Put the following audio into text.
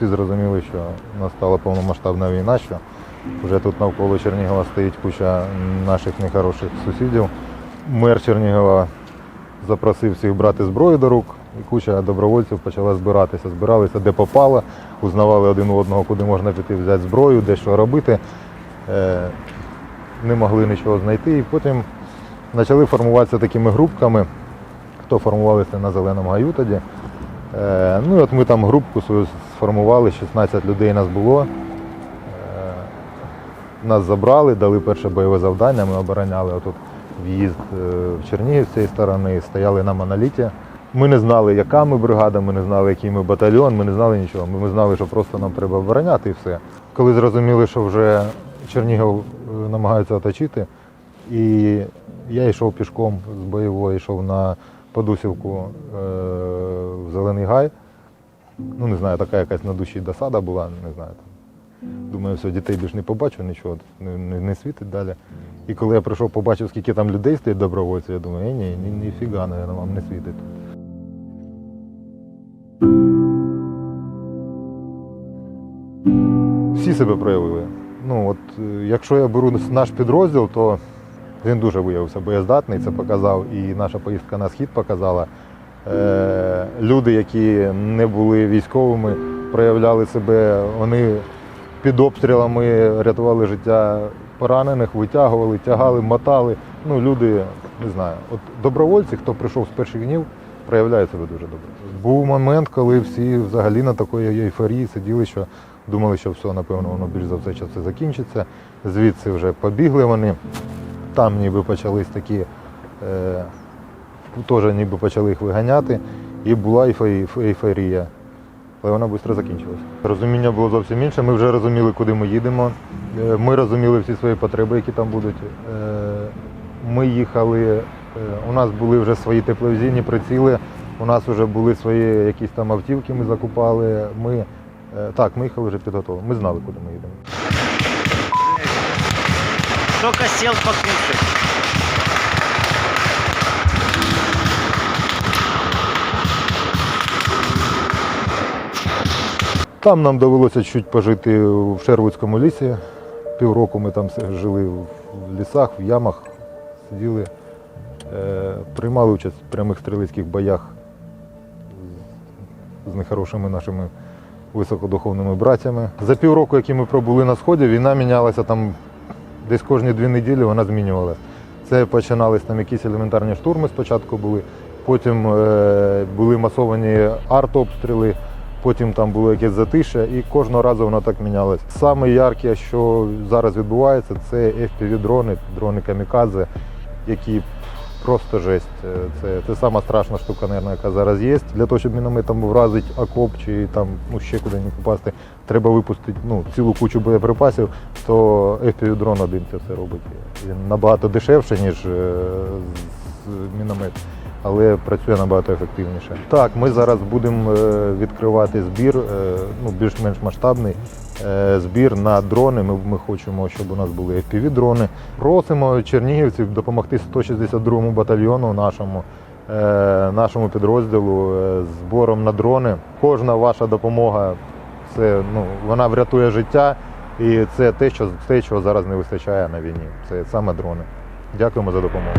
всі зрозуміли, що настала повномасштабна війна, що вже тут навколо Чернігова стоїть куча наших нехороших сусідів. Мер Чернігова запросив всіх брати зброю до рук, і куча добровольців почала збиратися. Збиралися де попало, узнавали один у одного, куди можна піти взяти зброю, де що робити. Е, Не могли нічого знайти. І потім почали формуватися такими групками, хто формувалися на Зеленому гаю тоді. Е, Ну і от ми там групку свою сформували, 16 людей нас було. Е, Нас забрали, дали перше бойове завдання, ми обороняли отут в'їзд е, в Чернігів з цієї сторони, стояли на моноліті. Ми не знали, яка ми бригада, ми не знали, який ми батальйон, ми не знали нічого. Ми, знали, що просто нам треба обороняти і все. Коли зрозуміли, що вже Чернігів намагаються оточити, і я йшов пішком з бойової, йшов на Подусівку е, в Зелений Гай. Ну, не знаю, така якась на душі досада була, не знаю. Думаю, все, дітей більш не побачу, нічого не, не, світить далі. І коли я прийшов, побачив, скільки там людей стоїть добровольців, я думаю, ні, ні, ні, ніфіга, наверное, вам не світить. Всі себе проявили. Ну, от, е, якщо я беру наш підрозділ, то він дуже виявився боєздатний, це показав і наша поїздка на схід показала. Е, люди, які не були військовими, проявляли себе, вони під обстрілами рятували життя поранених, витягували, тягали, мотали. Ну, люди, не знаю, от добровольці, хто прийшов з перших днів, проявляють себе дуже добре. Був момент, коли всі взагалі на такої ейфорії сиділи, що думали, що все, напевно, воно більш за все це закінчиться. Звідси вже побігли вони. Там ніби почались такі, е, теж ніби почали їх виганяти, і була ейфо- ейфорія. Але вона швидко закінчилася. Розуміння було зовсім інше. Ми вже розуміли, куди ми їдемо. Е, Ми розуміли всі свої потреби, які там будуть. Е, Ми їхали, е, у нас були вже свої тепловізійні приціли, у нас вже були свої якісь там автівки, ми закупали. Ми, так, ми їхали вже підготовлені. Ми знали, куди ми їдемо. Только сел покушать. Там нам довелося чуть пожити в Шервудському лісі. Півроку ми там жили в лісах, в ямах, сиділи, е, приймали участь в прямих стрілецьких боях з- нехорошими нашими високодуховними братями. За півроку, які ми пробули на сході, війна мінялася там десь кожні дві неділі, вона змінювалася. Це починались там якісь елементарні штурми спочатку були, потім е, були масовані артобстріли, потім там було якесь затише, і кожного разу воно так мінялось. Саме ярке, що зараз відбувається, це FPV-дрони, дрони камікадзе, які просто жесть. Е, Це, це сама страшна штука, наверное, яка зараз є. Для того, щоб мінометом вразити окоп чи там ну, ще куди-небудь попасти, треба випустити ну, цілу кучу боєприпасів, то FPV-дрон один це все робить. Він набагато дешевше, ніж е, з- міномет, але працює набагато ефективніше. Так, ми зараз будемо е, відкривати збір, ну, більш-менш масштабний. Е, Збір на дрони. Ми, ми хочемо, щоб у нас були FPV-дрони. Просимо чернігівців допомогти 162-му батальйону нашому, е, нашому підрозділу е, збором на дрони. Кожна ваша допомога це ну, вона врятує життя, і це те, що те, чого зараз не вистачає на війні. Це саме дрони. Дякуємо за допомогу.